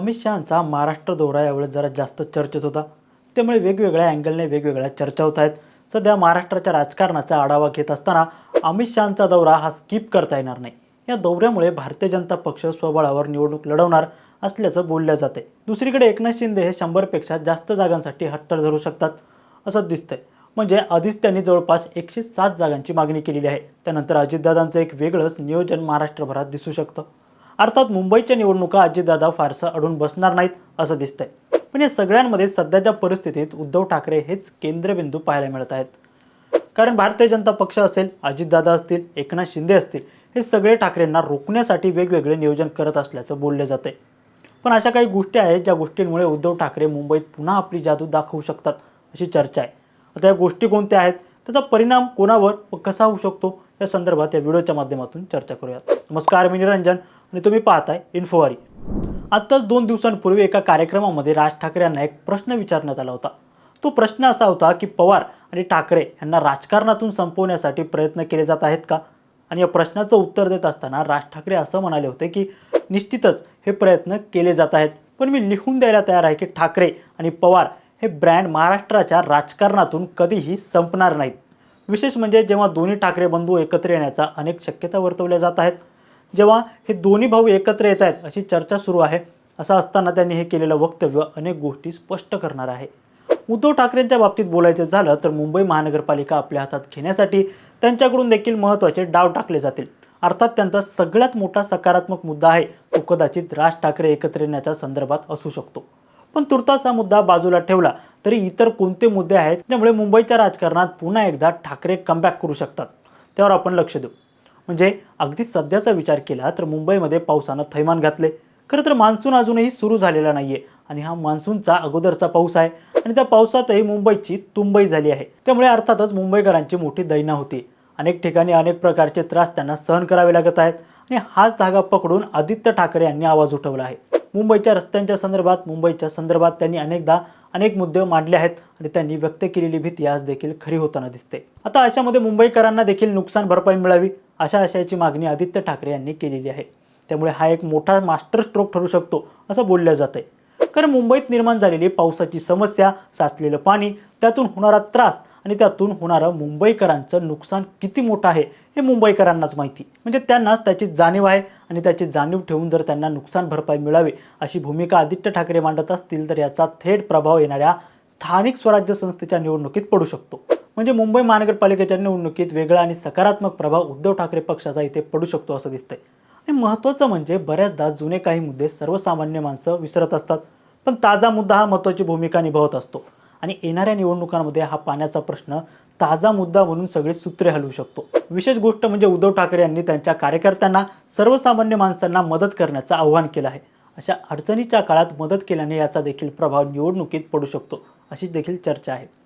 अमित शहांचा महाराष्ट्र दौरा यावेळेस जरा जास्त चर्चेत होता. त्यामुळे वेगवेगळ्या अँगलने वेगवेगळ्या चर्चा होत आहेत. सध्या महाराष्ट्राच्या राजकारणाचा आढावा घेत असताना अमित शहांचा दौरा हा स्किप करता येणार नाही. या दौऱ्यामुळे भारतीय जनता पक्ष स्वबळावर निवडणूक लढवणार असल्याचं बोललं जाते दुसरीकडे एकनाथ शिंदे हे शंभरपेक्षा जास्त जागांसाठी हत्तर धरू शकतात असं दिसतंय. म्हणजे आधीच त्यांनी जवळपास एकशे सात जागांची मागणी केलेली आहे. त्यानंतर अजितदादांचं एक वेगळंच नियोजन महाराष्ट्रभरात दिसू शकतं. अर्थात मुंबईच्या निवडणुका अजितदादा फारसं अडून बसणार नाहीत असं दिसतंय. पण या सगळ्यांमध्ये सध्याच्या परिस्थितीत उद्धव ठाकरे हेच केंद्रबिंदू पाहायला मिळत आहेत. कारण भारतीय जनता पक्ष असेल अजितदादा असतील एकनाथ शिंदे असतील हे सगळे ठाकरेंना रोखण्यासाठी वेगवेगळे नियोजन करत असल्याचं बोलले जाते पण अशा काही गोष्टी आहेत ज्या गोष्टींमुळे उद्धव ठाकरे मुंबईत पुन्हा आपली जादू दाखवू शकतात अशी चर्चा आहे. आता या गोष्टी कोणत्या आहेत? त्याचा परिणाम कोणावर व कसा होऊ शकतो? या संदर्भात या व्हिडिओच्या माध्यमातून चर्चा करूयात. नमस्कार मी निरंजन. आणि तुम्ही पाहताय इन्फोवारी. आत्ताच दोन दिवसांपूर्वी एका कार्यक्रमामध्ये राज ठाकरे यांना एक प्रश्न विचारण्यात आला होता. तो प्रश्न असा होता की पवार आणि ठाकरे यांना राजकारणातून संपवण्यासाठी प्रयत्न केले जात आहेत का? आणि या प्रश्नाचं उत्तर देत असताना राज ठाकरे असं म्हणाले होते की निश्चितच हे प्रयत्न केले जात आहेत. पण मी लिहून द्यायला तयार आहे की ठाकरे आणि पवार हे ब्रँड महाराष्ट्राच्या राजकारणातून कधीही संपणार नाहीत. विशेष म्हणजे जेव्हा दोन्ही ठाकरे बंधू एकत्र येण्याचा अनेक शक्यता वर्तवल्या जात आहेत. जेव्हा हे दोन्ही भाऊ एकत्र येत आहेत अशी चर्चा सुरू आहे. असं असताना त्यांनी हे केलेलं वक्तव्य अनेक गोष्टी स्पष्ट करणार आहे. उद्धव ठाकरेंच्या बाबतीत बोलायचं झालं तर मुंबई महानगरपालिका आपल्या हातात घेण्यासाठी त्यांच्याकडून देखील महत्त्वाचे डाव टाकले जातील. अर्थात त्यांचा सगळ्यात मोठा सकारात्मक मुद्दा आहे तो कदाचित राज ठाकरे एकत्र येण्याच्या संदर्भात असू शकतो. पण तुर्तास हा मुद्दा बाजूला ठेवला तरी इतर कोणते मुद्दे आहेत त्यामुळे मुंबईच्या राजकारणात पुन्हा एकदा ठाकरे कमबॅक करू शकतात? त्यावर आपण लक्ष देऊ. म्हणजे अगदी सध्याचा विचार केला तर मुंबईमध्ये पावसानं थैमान घातले. खरं तर मान्सून अजूनही सुरू झालेला नाही आहे आणि हा मान्सूनचा अगोदरचा पाऊस आहे. आणि त्या पावसातही मुंबईची तुंबई झाली आहे. त्यामुळे अर्थातच मुंबईकरांची मोठी दैना होती. अनेक ठिकाणी अनेक प्रकारचे त्रास त्यांना सहन करावे लागत आहेत. आणि हाच धागा पकडून आदित्य ठाकरे यांनी आवाज उठवला आहे. मुंबईच्या रस्त्यांच्या संदर्भात मुंबईच्या संदर्भात त्यांनी अनेकदा अनेक मुद्दे मांडले आहेत आणि त्यांनी व्यक्त केलेली भीती आज देखील खरी होताना दिसते. आता अशामध्ये मुंबईकरांना देखील नुकसान भरपाई मिळावी. अशा आशयाची मागणी आदित्य ठाकरे यांनी केलेली आहे. त्यामुळे हा एक मोठा मास्टर स्ट्रोक ठरू शकतो असं बोललं जातंय. कारण मुंबईत निर्माण झालेली पावसाची समस्या साचलेलं पाणी त्यातून होणारा त्रास आणि त्यातून होणारं मुंबईकरांचं नुकसान किती मोठं आहे हे मुंबईकरांनाच माहिती. म्हणजे त्यांनाच त्याची जाणीव आहे आणि त्याची जाणीव ठेवून जर त्यांना नुकसान भरपाई मिळावी अशी भूमिका आदित्य ठाकरे मांडत असतील तर याचा थेट प्रभाव येणाऱ्या स्थानिक स्वराज्य संस्थेच्या निवडणुकीत पडू शकतो. म्हणजे मुंबई महानगरपालिकेच्या निवडणुकीत वेगळा आणि सकारात्मक प्रभाव उद्धव ठाकरे पक्षाचा इथे पडू शकतो असं दिसतंय. आणि महत्त्वाचं म्हणजे बऱ्याचदा जुने काही मुद्दे सर्वसामान्य माणसं विसरत असतात. पण ताजा मुद्दा हा महत्त्वाची भूमिका निभावत असतो. आणि येणाऱ्या निवडणुकांमध्ये हा पाण्याचा प्रश्न ताजा मुद्दा म्हणून सगळे सूत्रे हलवू शकतो. विशेष गोष्ट म्हणजे उद्धव ठाकरे यांनी त्यांच्या कार्यकर्त्यांना सर्वसामान्य माणसांना मदत करण्याचं आव्हान केलं आहे. अशा अडचणीच्या काळात मदत केल्याने याचा देखील प्रभाव निवडणुकीत पडू शकतो. अशी देखील चर्चा आहे.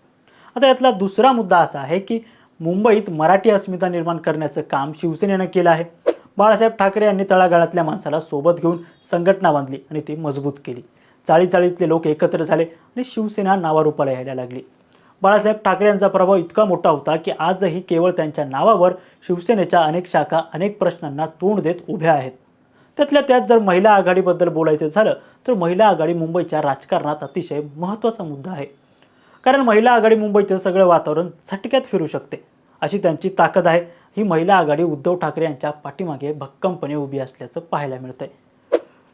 आता यातला दुसरा मुद्दा असा आहे की मुंबईत मराठी अस्मिता निर्माण करण्याचं काम शिवसेनेनं केलं आहे. बाळासाहेब ठाकरे यांनी तळागाळातल्या माणसाला सोबत घेऊन संघटना बांधली आणि ती मजबूत केली. चाळीचाळीतले लोक एकत्र झाले आणि शिवसेना नावारूपाला यायला लागली. बाळासाहेब ठाकरे यांचा प्रभाव इतका मोठा होता की आजही केवळ त्यांच्या नावावर शिवसेनेच्या अनेक शाखा अनेक प्रश्नांना तोंड देत उभ्या आहेत. त्यातल्या त्यात जर महिला आघाडीबद्दल बोलायचं झालं तर महिला आघाडी मुंबईच्या राजकारणात अतिशय महत्त्वाचा मुद्दा आहे. कारण महिला आघाडी मुंबईचं सगळं वातावरण झटक्यात फिरू शकते. अशी त्यांची ताकद आहे. ही महिला आघाडी उद्धव ठाकरे यांच्या पाठीमागे भक्कमपणे उभी असल्याचं पाहायला मिळतंय.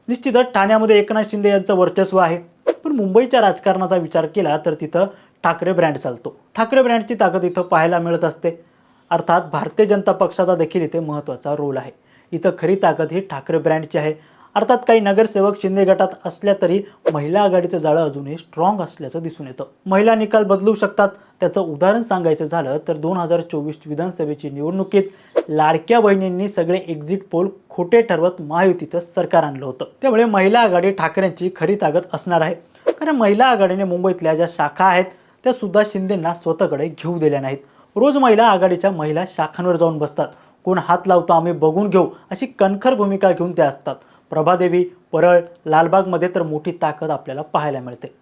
निश्चितच ठाण्यामध्ये एकनाथ शिंदे यांचं वर्चस्व आहे. पण मुंबईच्या राजकारणाचा विचार केला तर तिथं ठाकरे ब्रँड चालतो. ठाकरे ब्रँडची ताकद इथं पाहायला मिळत असते. अर्थात भारतीय जनता पक्षाचा देखील इथे महत्त्वाचा रोल आहे. इथं खरी ताकद ही ठाकरे ब्रँडची आहे. अर्थात काही नगरसेवक शिंदे गटात असल्या तरी महिला आघाडीचं जाळं अजूनही स्ट्रॉंग असल्याचं दिसून येतं. महिला निकाल बदलू शकतात त्याचं उदाहरण सांगायचं झालं तर दोन हजार चोवीस विधानसभेची निवडणुकीत लाडक्या बहिणींनी सगळे एक्झिट पोल खोटे ठरवत महायुतीचं सरकार आणलं होतं. त्यामुळे महिला आघाडी ठाकरेंची खरी ताकद असणार आहे. कारण महिला आघाडीने मुंबईतल्या ज्या शाखा आहेत त्या सुद्धा शिंदेंना स्वतःकडे घेऊ दिल्या नाहीत. रोज महिला आघाडीच्या महिला शाखांवर जाऊन बसतात. कोण हात लावतो आम्ही बघून घेऊ अशी कणखर भूमिका घेऊन त्या असतात. प्रभादेवी परळ लालबागमध्ये तर मोठी ताकद आपल्याला पाहायला मिळते.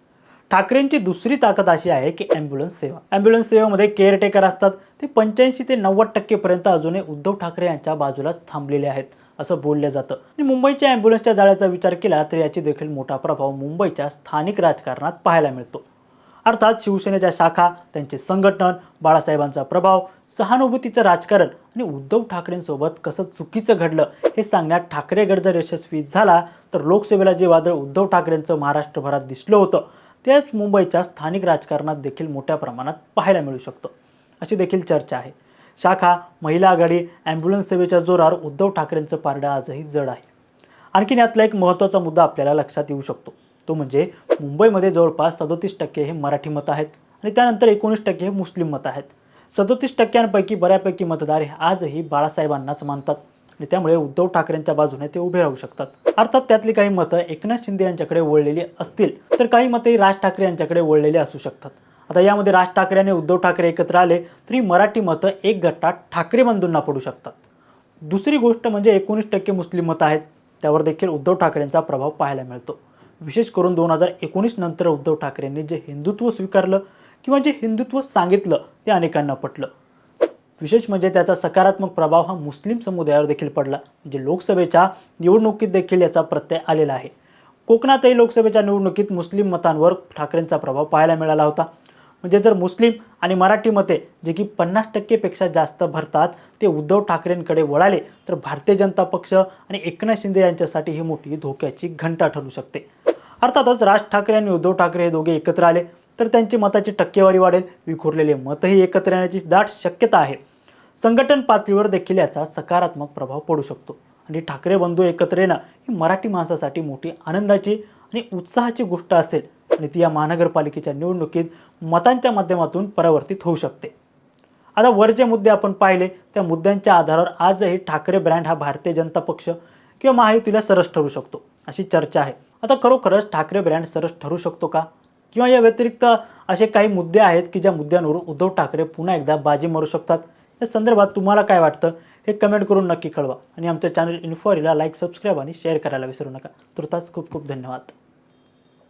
ठाकरेंची दुसरी ताकद अशी आहे की ॲम्ब्युलन्स सेवा. ॲम्ब्युलन्स सेवेमध्ये केअरटेकर असतात. ते पंच्याऐंशी ते नव्वद टक्केपर्यंत अजूनही उद्धव ठाकरे यांच्या बाजूला थांबलेले आहेत असं बोललं जातं. आणि मुंबईच्या ॲम्ब्युलन्सच्या जाळ्याचा विचार केला तर याची देखील मोठा प्रभाव मुंबईच्या स्थानिक राजकारणात पाहायला मिळतो. अर्थात शिवसेनेच्या शाखा त्यांचे संघटन बाळासाहेबांचा प्रभाव सहानुभूतीचं राजकारण आणि उद्धव ठाकरेंसोबत कसं चुकीचं घडलं हे सांगण्यात ठाकरे गड जर यशस्वी झाला तर लोकसेवेला जे वादळ उद्धव ठाकरेंचं महाराष्ट्रभरात दिसलं होतं तेच मुंबईच्या स्थानिक राजकारणात देखील मोठ्या प्रमाणात पाहायला मिळू शकतं. अशी देखील चर्चा आहे. शाखा महिला आघाडी ॲम्ब्युलन्स सेवेच्या जोरावर उद्धव ठाकरेंचं पारडं आजही जड आहे. आणखीन यातला एक महत्त्वाचा मुद्दा आपल्याला लक्षात येऊ शकतो. तो म्हणजे मुंबईमध्ये जवळपास सदोतीस टक्के हे मराठी मतं आहेत आणि त्यानंतर एकोणीस टक्के हे मुस्लिम मतं आहेत. सदोतीस टक्क्यांपैकी बऱ्यापैकी मतदार हे आजही बाळासाहेबांनाच मानतात आणि त्यामुळे उद्धव ठाकरेंच्या बाजूने ते उभे राहू शकतात. अर्थात त्यातली काही मतं एकनाथ शिंदे यांच्याकडे वळलेली असतील तर काही मतंही राज ठाकरे यांच्याकडे वळलेली असू शकतात. आता यामध्ये राज ठाकरे आणि उद्धव ठाकरे एकत्र आले तरी मराठी मतं एक गटात ठाकरे बंधूंना पडू शकतात. दुसरी गोष्ट म्हणजे एकोणीस टक्के मुस्लिम मतं आहेत त्यावर देखील उद्धव ठाकरेंचा प्रभाव पाहायला मिळतो. विशेष करून दोन हजार एकोणीस नंतर उद्धव ठाकरेंनी जे हिंदुत्व स्वीकारलं किंवा जे हिंदुत्व सांगितलं ते अनेकांना पटलं. विशेष म्हणजे त्याचा सकारात्मक प्रभाव हा मुस्लिम समुदायावर देखील पडला. म्हणजे लोकसभेच्या निवडणुकीत देखील याचा प्रत्यय आलेला आहे. कोकणातही लोकसभेच्या निवडणुकीत मुस्लिम मतांवर ठाकरेंचा प्रभाव पाहायला मिळाला होता. म्हणजे जर मुस्लिम आणि मराठी मते जे की पन्नास टक्केपेक्षा जास्त भरतात ते उद्धव ठाकरेंकडे वळाले तर भारतीय जनता पक्ष आणि एकनाथ शिंदे यांच्यासाठी ही मोठी धोक्याची घंटा ठरू शकते. अर्थातच राज ठाकरे आणि उद्धव ठाकरे हे दोघे एकत्र आले तर त्यांची मताची टक्केवारी वाढेल. विखुरलेले मतही एकत्र येण्याची दाट शक्यता आहे. संघटन पातळीवर देखील याचा सकारात्मक प्रभाव पडू शकतो. आणि ठाकरे बंधू एकत्र येणं ही मराठी माणसासाठी मोठी आनंदाची आणि उत्साहाची गोष्ट असेल आणि ती या महानगरपालिकेच्या निवडणुकीत मतांच्या माध्यमातून परावर्तित होऊ शकते. आता वर जे मुद्दे आपण पाहिले त्या मुद्द्यांच्या आधारावर आजही ठाकरे ब्रँड हा भारतीय जनता पक्ष किंवा महायुतीला सरस ठरू शकतो अशी चर्चा आहे. आता खरोखरच ठाकरे ब्रँड सरस ठरू शकतो का? किंवा या व्यतिरिक्त असे काही मुद्दे आहेत की ज्या मुद्द्यांवर उद्धव ठाकरे पुन्हा एकदा बाजी मारू शकतात? या संदर्भात तुम्हाला काय वाटतं? हे कमेंट करून नक्की कळवा. आणि आमच्या चॅनल इन्फॉरीला लाईक सबस्क्राईब आणि शेअर करायला विसरू नका. तुर्तास खूप खूप धन्यवाद.